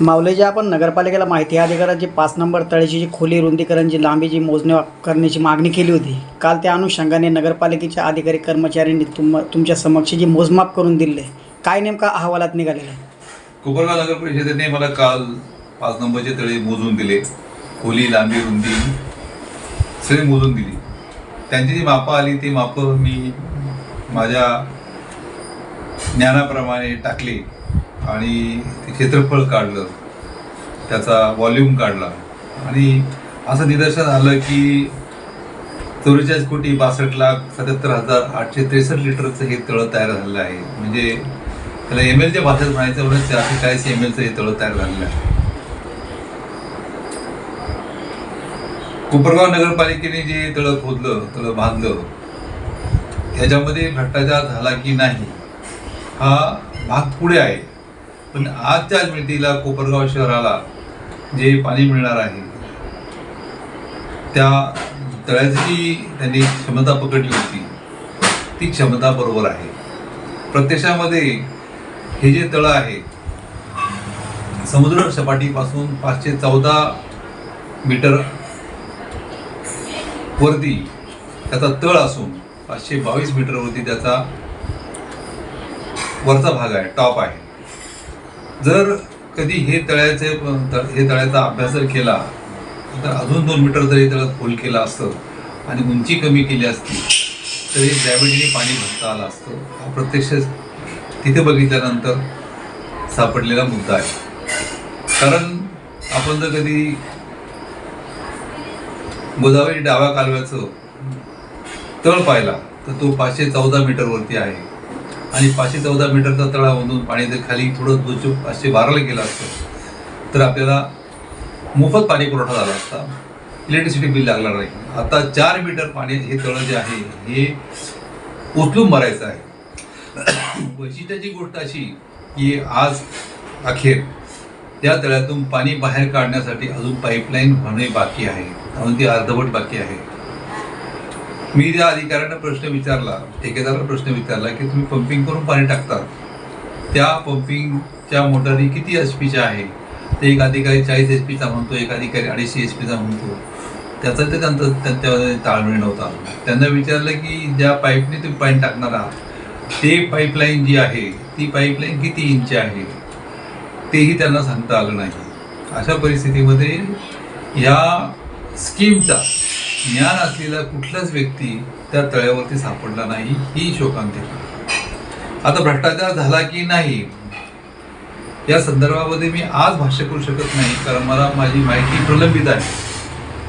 माऊलीजी आपण नगरपालिकेला माहिती अधिकाराची पाच नंबर तळेची जी खोली रुंदीकरण जी लांबी जी मोजणी करण्याची मागणी केली होती काल त्या अनुषंगाने नगरपालिकेच्या अधिकारी कर्मचाऱ्यांनी तुम तुमच्या समक्ष जी मोजमाप करून दिले काय नेमका अहवालात निघालेला आहे? कोपरगाव नगर परिषदेने मला काल पाच नंबरचे तळे मोजून दिले खोली लांबी रुंदी सगळी मोजून दिली. त्यांची जी मापं आली ती मापं मी माझ्या ज्ञानाप्रमाणे टाकली. आणि ते क्षेत्रफळ काढलं. त्याचा व्हॉल्यूम काढला. आणि असं निदर्शन आलं की चौवेचाळीस कोटी बासष्ट लाख सत्याहत्तर हजार आठशे त्रेसष्ट लिटरचं हे तळं तयार झालेलं आहे. म्हणजे त्याला एम एलच्या भाषेत म्हणायचं म्हणून चारशे चाळीस एम एलचं हे तळं तयार झालेलं आहे. कोपरगाव नगरपालिकेने जे तळं खोदलं तळं बांधलं त्याच्यामध्ये भ्रष्टाचार झाला की नाही हा भाग पुढे आहे. पण आजच्या मिळतीला कोपरगाव शहराला जे पाणी मिळणार आहे त्या तळ्याची जी त्यांनी क्षमता पकडली होती. ती क्षमता बरोबर आहे. प्रत्यक्षामध्ये हे जे तळं आहे समुद्र सपाटीपासून पाचशे चौदा मीटर वरती त्याचा तळ असून पाचशे बावीस मीटरवरती त्याचा वरचा भाग आहे टॉप आहे. जर कधी हे तळ्याचे हे तळ्याचा अभ्यास जर केला तर अजून दोन मीटर जर हे तळ्यात खोल केलं असतं आणि उंची कमी केली असती तर हे ग्रॅव्हिटीने पाणी भरता आलं असतं. हा प्रत्यक्ष तिथे बघितल्यानंतर सापडलेला मुद्दा आहे. कारण आपण जर कधी गोदावरी डाव्या कालव्याचं तळ पाहिला तर तो पाचशे चौदा मीटरवरती आहे. आणि पाचशे चौदा मीटरचा तळामधून पाणी जर खाली थोडं दोनशे पाचशे बाराला गेलं असतं तर आपल्याला मोफत पाणी पुरवठा झाला असता. इलेक्ट्रिसिटी बिल लागणार नाही. आता चार मीटर पाणी हे तळं जे आहे हे उचलून भरायचं आहे. वैशिष्ट्याची गोष्ट अशी की आज अखेर त्या तळ्यातून पाणी बाहेर काढण्यासाठी अजून पाईपलाईन होणे बाकी आहे. अजून ती अर्धवट बाकी आहे. मी ज्या अधिकाऱ्यांना प्रश्न विचारला ठेकेदाराला प्रश्न विचारला की तुम्ही पंपिंग करून पाणी टाकतात. त्या पंपिंगच्या मोटारी किती एच पीच्या आहे? ते एक अधिकारी चाळीस एच पीचा म्हणतो एक अधिकारी अडीचशे एच पीचा म्हणतो. त्याचा ते त्यांचा त्यांच्यामध्ये ताळमेळ नव्हता. त्यांना विचारलं की ज्या पाईपने तुम्ही पाणी टाकणार आहात ते पाईपलाईन जी आहे ती पाईपलाईन किती इंच आहे? तेही त्यांना सांगता आलं नाही. अशा परिस्थितीमध्ये ह्या स्कीमचा ज्ञान असलेला कुठलाच व्यक्ती त्या तळ्यावरती सापडला नाही ही शोकांतिका आता भ्रष्टाचार झाला की नाही या संदर्भामध्ये मी आज भाष्य करू शकत नाही कारण मला माझी माहिती प्रलंबित आहे.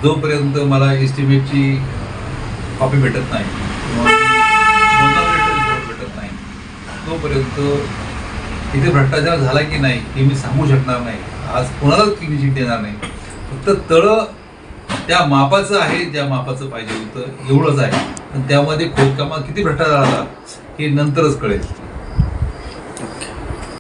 जोपर्यंत मला एस्टिमेटची कॉपी भेटत नाही किंवा भेटत नाही तोपर्यंत इथे भ्रष्टाचार झाला की नाही हे मी सांगू शकणार नाही. आज कोणालाच क्लिनिशिट देणार नाही. फक्त तळं त्या मापाचं आहे ज्या मापाचं पाहिजे होतं एवढंच आहे. पण त्यामध्ये खोदकामात किती भ्रष्टाचार आला हे नंतरच कळेल.